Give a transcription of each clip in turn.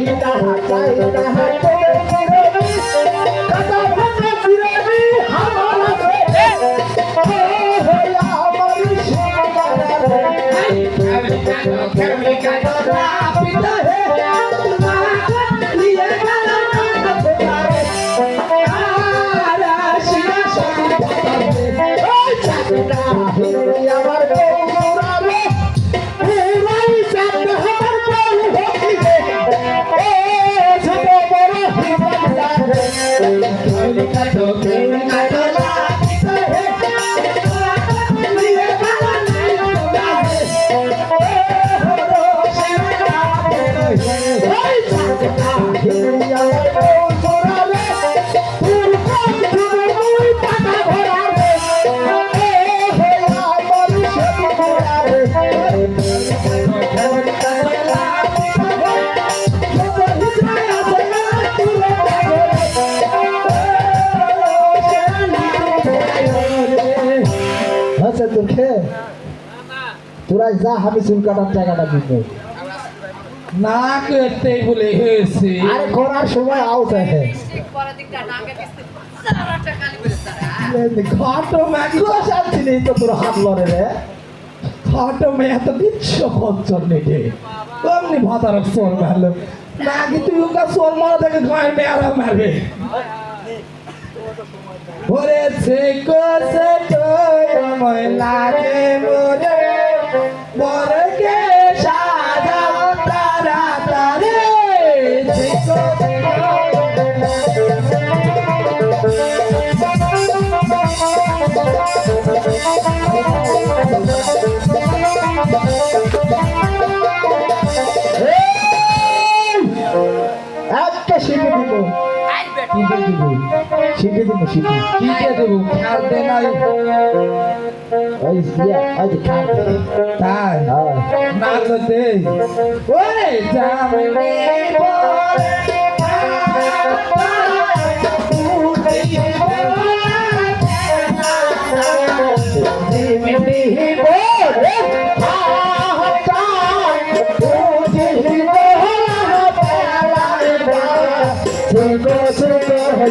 আমার তোরা যা আমি চুল কাটার টাকাটা দিব না করতে বলে হয়েছে। আরে করার সময় আউট আছে শান্তি নেই তো তোর হাত লড়ে রে। খাটো মেয়ে তো দিচ্ছ খচ্চর নেটে। অমনি ভাতার সোর মারলো। না কি তুই ওকে সোর মারা থেকে গায়ে মেয়ারা মারবে? ওরে সে কোসে তো আমায় লাগে মোরে বেটা শিখে দিব শিখে। শিখে দেবো দে নাই। তাই হ্যাঁ। না ওরে বলে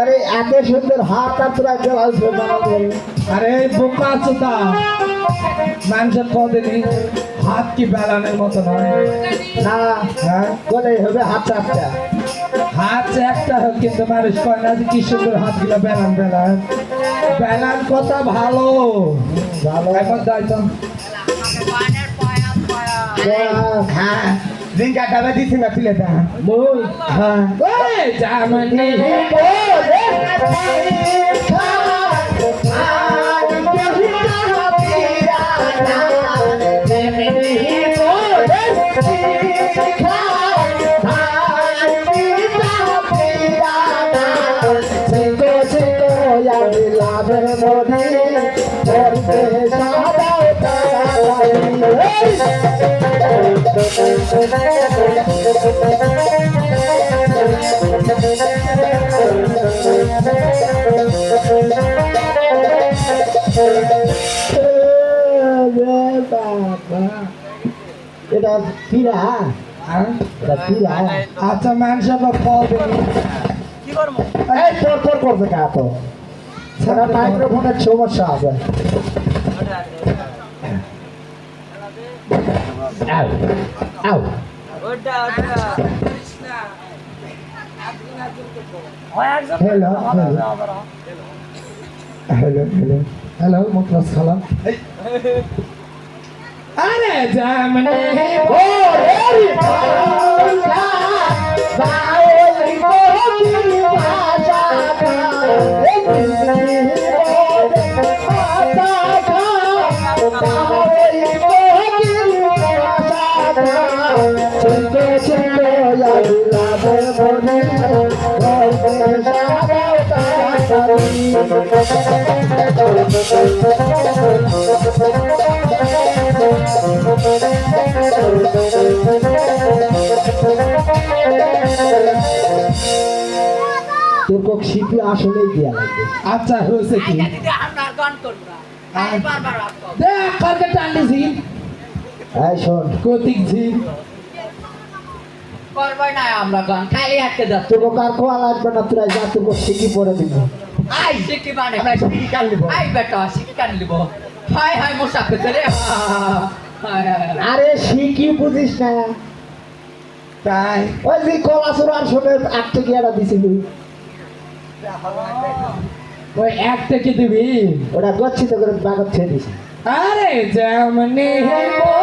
আরে এত সুন্দর হাত একটা আসবে আরে বোকা চোদা। মানুষের কদিনই হাত কি বেলানের মতো নয়। না হ্যাঁ? হবে হাত চাপটা হাত একটা হোক কিন্তু মানুষ কয় না যে কি সুন্দর হাতগুলো বেলান বেলান। বেলান কথা ভালো। ভালো। এখন পয়া হ্যাঁ। রিঙ্কা ডাবে দিছি না তুলে দা মই হ্যাঁ ওই জামনি বলে এটা হ্যাঁ? এটা ফিরা আচ্ছা মানুষের বা ফল দিবি এই তোর তোর করবে কা সমস্যা আছে আউ আউ hello hello hello hello Mukhlas সালাম আরে জামনি ও রে বাংলা বাউল কোকিল ভাষা এই ভাষা বাউল কোকিল তোর শিল্পী আসলে দেয়া আচ্ছা হয়েছে কি? দেখ কালকে টান দিছি এই শোন। কতিক ঝিল করবই না আমরা গান খালি আটকে যাচ্ছে তোকে কার কোয়া লাগবে না? তোরা যা পরে দিব। আই মানে আমরা কাল নিব আই বেটা শিখি কান লিব হাই হাই রে। আরে শিখি বুঝিস না। তাই। ওই যে কলা চূড়ার শোনে আটকে গিয়াটা দিছিলি ওই একটা কি দিবি। ওটা গচ্ছিত করে বাগত ছেড়ে দিছি। আরে যেমনি বলে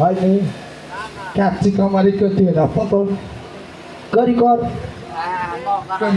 হয়নি কাচ্চি কামারি করতে না পতল করি কর। হ্যাঁ, গান